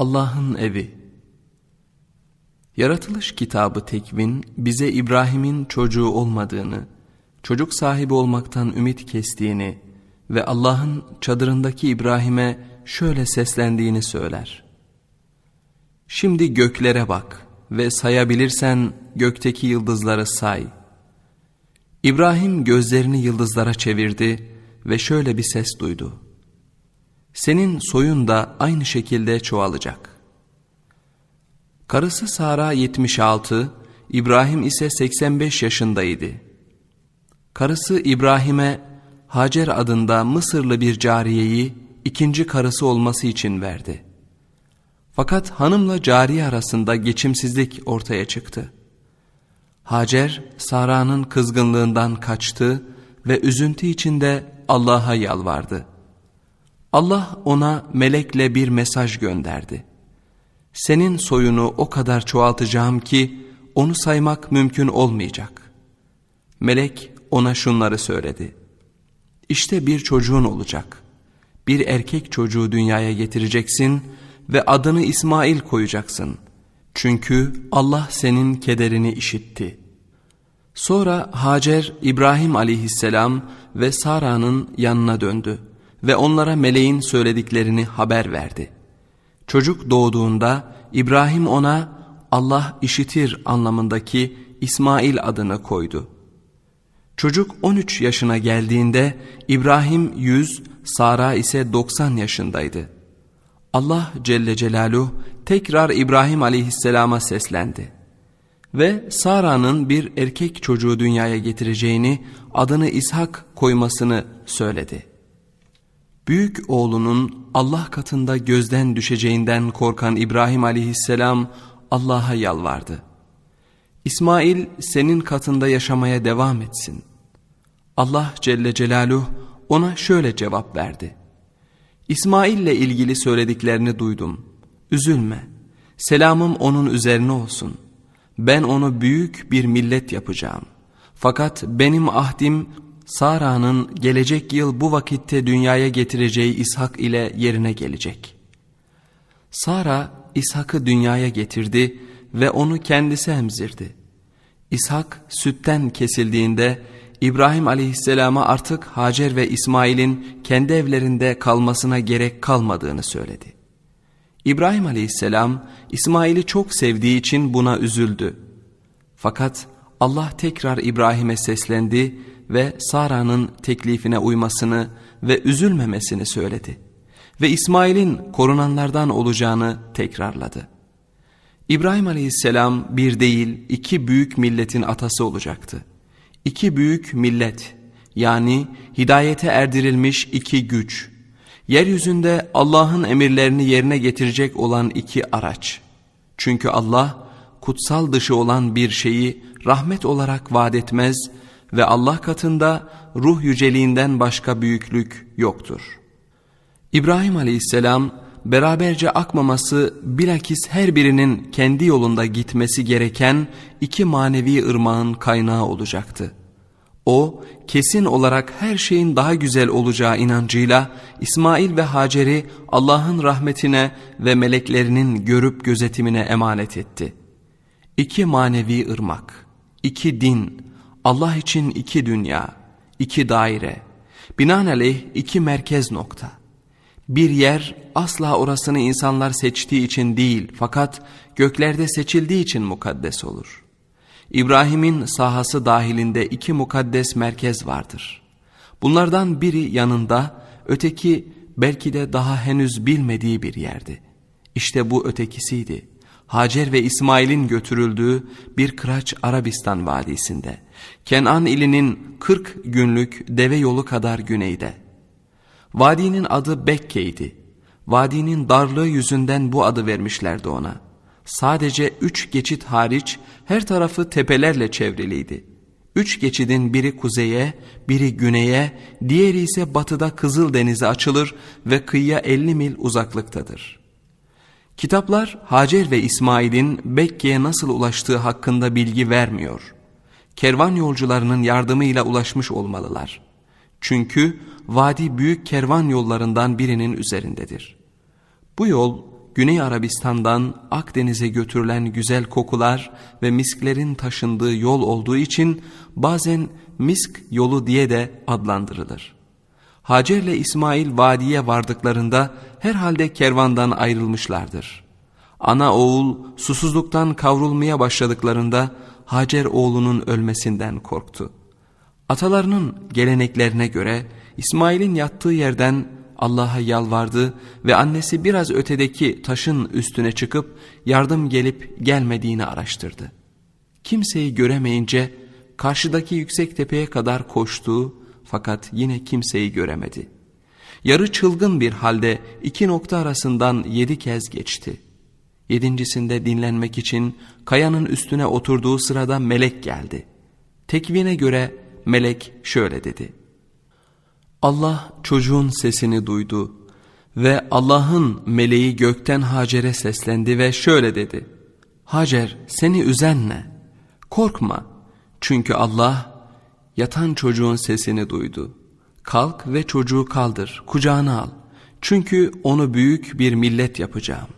Allah'ın evi Yaratılış kitabı Tekvin bize İbrahim'in çocuğu olmadığını, çocuk sahibi olmaktan ümit kestiğini ve Allah'ın çadırındaki İbrahim'e şöyle seslendiğini söyler. Şimdi göklere bak ve sayabilirsen gökteki yıldızları say. İbrahim gözlerini yıldızlara çevirdi ve şöyle bir ses duydu. Senin soyun da aynı şekilde çoğalacak. Karısı Sara 76, İbrahim ise 85 yaşındaydı. Karısı İbrahim'e Hacer adında Mısırlı bir cariyeyi ikinci karısı olması için verdi. Fakat hanımla cariye arasında geçimsizlik ortaya çıktı. Hacer, Sara'nın kızgınlığından kaçtı ve üzüntü içinde Allah'a yalvardı. Allah ona melekle bir mesaj gönderdi. Senin soyunu o kadar çoğaltacağım ki onu saymak mümkün olmayacak. Melek ona şunları söyledi. İşte bir çocuğun olacak. Bir erkek çocuğu dünyaya getireceksin ve adını İsmail koyacaksın. Çünkü Allah senin kederini işitti. Sonra Hacer İbrahim aleyhisselam ve Sara'nın yanına döndü ve onlara meleğin söylediklerini haber verdi. Çocuk doğduğunda İbrahim ona Allah işitir anlamındaki İsmail adını koydu. Çocuk 13 yaşına geldiğinde İbrahim 100, Sara ise 90 yaşındaydı. Allah Celle Celaluhu tekrar İbrahim aleyhisselama seslendi. Ve Sara'nın bir erkek çocuğu dünyaya getireceğini, adını İshak koymasını söyledi. Büyük oğlunun Allah katında gözden düşeceğinden korkan İbrahim aleyhisselam Allah'a yalvardı. İsmail senin katında yaşamaya devam etsin. Allah Celle Celaluhu ona şöyle cevap verdi. İsmail ile ilgili söylediklerini duydum. Üzülme. Selamım onun üzerine olsun. Ben onu büyük bir millet yapacağım. Fakat benim ahdim Sara'nın gelecek yıl bu vakitte dünyaya getireceği İshak ile yerine gelecek. Sara İshak'ı dünyaya getirdi ve onu kendisi emzirdi. İshak sütten kesildiğinde İbrahim aleyhisselama artık Hacer ve İsmail'in kendi evlerinde kalmasına gerek kalmadığını söyledi. İbrahim aleyhisselam İsmail'i çok sevdiği için buna üzüldü. Fakat Allah tekrar İbrahim'e seslendi ve Sara'nın teklifine uymasını ve üzülmemesini söyledi. Ve İsmail'in korunanlardan olacağını tekrarladı. İbrahim aleyhisselam bir değil iki büyük milletin atası olacaktı. İki büyük millet yani hidayete erdirilmiş iki güç. Yeryüzünde Allah'ın emirlerini yerine getirecek olan iki araç. Çünkü Allah kutsal dışı olan bir şeyi rahmet olarak vaat etmez ve Allah katında ruh yüceliğinden başka büyüklük yoktur. İbrahim aleyhisselam beraberce akmaması bilakis her birinin kendi yolunda gitmesi gereken iki manevi ırmağın kaynağı olacaktı. O kesin olarak her şeyin daha güzel olacağı inancıyla İsmail ve Hacer'i Allah'ın rahmetine ve meleklerinin görüp gözetimine emanet etti. İki manevi ırmak, iki din, Allah için iki dünya, iki daire, binaenaleyh iki merkez nokta. Bir yer asla orasını insanlar seçtiği için değil fakat göklerde seçildiği için mukaddes olur. İbrahim'in sahası dahilinde iki mukaddes merkez vardır. Bunlardan biri yanında, öteki belki de daha henüz bilmediği bir yerdi. İşte bu ötekisiydi. Hacer ve İsmail'in götürüldüğü bir kıraç Arabistan vadisinde. Kenan ilinin 40 günlük deve yolu kadar güneyde. Vadinin adı Bekke'ydi. Vadinin darlığı yüzünden bu adı vermişlerdi ona. Sadece üç geçit hariç her tarafı tepelerle çevriliydi. Üç geçidin biri kuzeye, biri güneye, diğeri ise batıda Kızıldeniz'e açılır ve kıyıya 50 mil uzaklıktadır. Kitaplar Hacer ve İsmail'in Bekke'ye nasıl ulaştığı hakkında bilgi vermiyor. Kervan yolcularının yardımıyla ulaşmış olmalılar. Çünkü vadi büyük kervan yollarından birinin üzerindedir. Bu yol Güney Arabistan'dan Akdeniz'e götürülen güzel kokular ve misklerin taşındığı yol olduğu için bazen misk yolu diye de adlandırılır. Hacer ile İsmail vadiye vardıklarında herhalde kervandan ayrılmışlardır. Ana oğul susuzluktan kavrulmaya başladıklarında Hacer oğlunun ölmesinden korktu. Atalarının geleneklerine göre İsmail'in yattığı yerden Allah'a yalvardı ve annesi biraz ötedeki taşın üstüne çıkıp yardım gelip gelmediğini araştırdı. Kimseyi göremeyince karşıdaki yüksek tepeye kadar koştu fakat yine kimseyi göremedi. Yarı çılgın bir halde iki nokta arasından yedi kez geçti. Yedincisinde dinlenmek için kayanın üstüne oturduğu sırada melek geldi. Tekvine göre melek şöyle dedi. Allah çocuğun sesini duydu ve Allah'ın meleği gökten Hacer'e seslendi ve şöyle dedi. Hacer seni üzen ne? Korkma çünkü Allah yatan çocuğun sesini duydu. Kalk ve çocuğu kaldır kucağına al çünkü onu büyük bir millet yapacağım.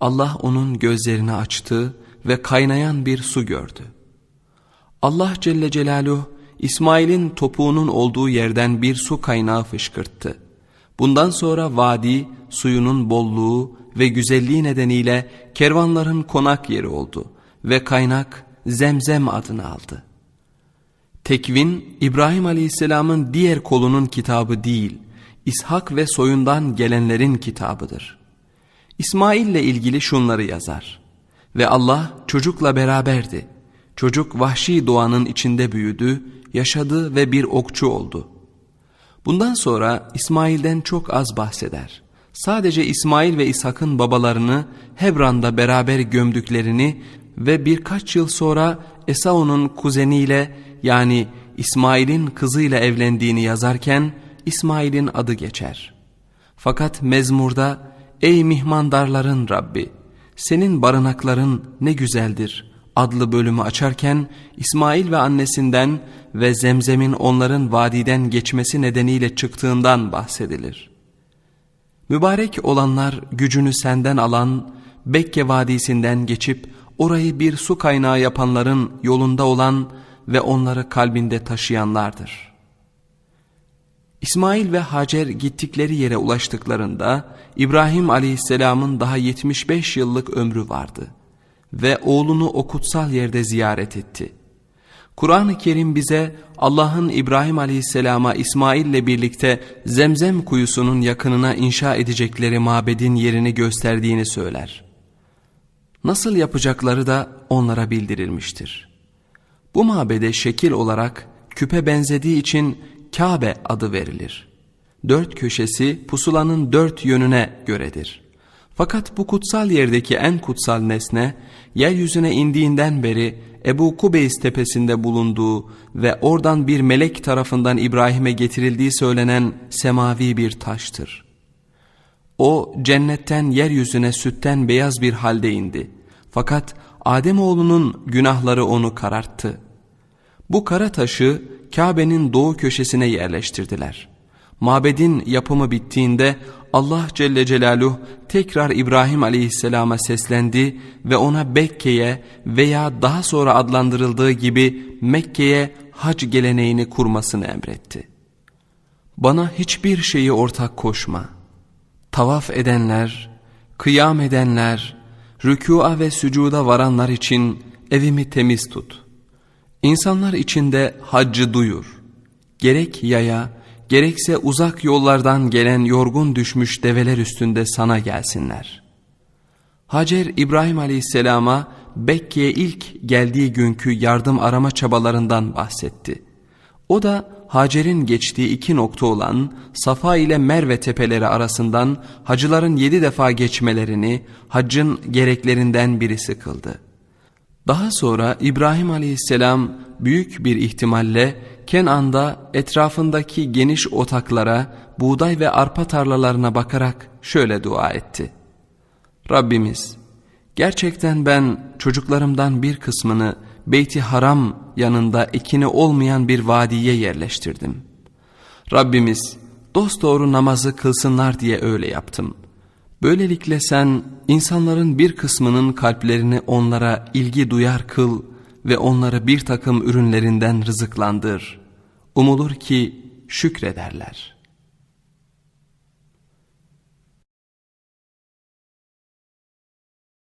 Allah onun gözlerini açtı ve kaynayan bir su gördü. Allah Celle Celaluhu İsmail'in topuğunun olduğu yerden bir su kaynağı fışkırttı. Bundan sonra vadi suyunun bolluğu ve güzelliği nedeniyle kervanların konak yeri oldu ve kaynak Zemzem adını aldı. Tekvin İbrahim Aleyhisselam'ın diğer kolunun kitabı değil, İshak ve soyundan gelenlerin kitabıdır. İsmail ile ilgili şunları yazar. Ve Allah çocukla beraberdi. Çocuk vahşi doğanın içinde büyüdü yaşadı ve bir okçu oldu. Bundan sonra İsmail'den çok az bahseder. Sadece İsmail ve İshak'ın babalarını Hebran'da beraber gömdüklerini ve birkaç yıl sonra Esau'nun kuzeniyle yani İsmail'in kızıyla evlendiğini yazarken İsmail'in adı geçer. Fakat mezmurda ey mihmandarların Rabbi senin barınakların ne güzeldir adlı bölümü açarken İsmail ve annesinden ve zemzemin onların vadiden geçmesi nedeniyle çıktığından bahsedilir. Mübarek olanlar gücünü senden alan Bekke Vadisi'nden geçip orayı bir su kaynağı yapanların yolunda olan ve onları kalbinde taşıyanlardır. İsmail ve Hacer gittikleri yere ulaştıklarında İbrahim aleyhisselamın daha 75 yıllık ömrü vardı ve oğlunu o kutsal yerde ziyaret etti. Kur'an-ı Kerim bize Allah'ın İbrahim aleyhisselama İsmail ile birlikte Zemzem kuyusunun yakınına inşa edecekleri mabedin yerini gösterdiğini söyler. Nasıl yapacakları da onlara bildirilmiştir. Bu mabede şekil olarak küpe benzediği için Kabe adı verilir. Dört köşesi pusulanın dört yönüne göredir. Fakat bu kutsal yerdeki en kutsal nesne yeryüzüne indiğinden beri Ebu Kubeys tepesinde bulunduğu ve oradan bir melek tarafından İbrahim'e getirildiği söylenen semavi bir taştır. O cennetten yeryüzüne sütten beyaz bir halde indi. Fakat Ademoğlunun günahları onu kararttı. Bu kara taşı Kabe'nin doğu köşesine yerleştirdiler. Mabedin yapımı bittiğinde Allah Celle Celaluhu tekrar İbrahim Aleyhisselam'a seslendi ve ona Bekke'ye veya daha sonra adlandırıldığı gibi Mekke'ye hac geleneğini kurmasını emretti. Bana hiçbir şeyi ortak koşma. Tavaf edenler, kıyam edenler, rükûa ve sücuda varanlar için evimi temiz tut. İnsanlar içinde haccı duyur. Gerek yaya, gerekse uzak yollardan gelen yorgun düşmüş develer üstünde sana gelsinler. Hacer İbrahim aleyhisselama Bekke'ye ilk geldiği günkü yardım arama çabalarından bahsetti. O da Hacer'in geçtiği iki nokta olan Safa ile Merve tepeleri arasından hacıların yedi defa geçmelerini haccın gereklerinden birisi kıldı. Daha sonra İbrahim aleyhisselam büyük bir ihtimalle Kenan'da etrafındaki geniş otaklara, buğday ve arpa tarlalarına bakarak şöyle dua etti. Rabbimiz, gerçekten ben çocuklarımdan bir kısmını Beyti Haram yanında ekini olmayan bir vadiye yerleştirdim. Rabbimiz, dosdoğru namazı kılsınlar diye öyle yaptım. Böylelikle sen insanların bir kısmının kalplerini onlara ilgi duyar kıl ve onları bir takım ürünlerinden rızıklandır. Umulur ki şükrederler.''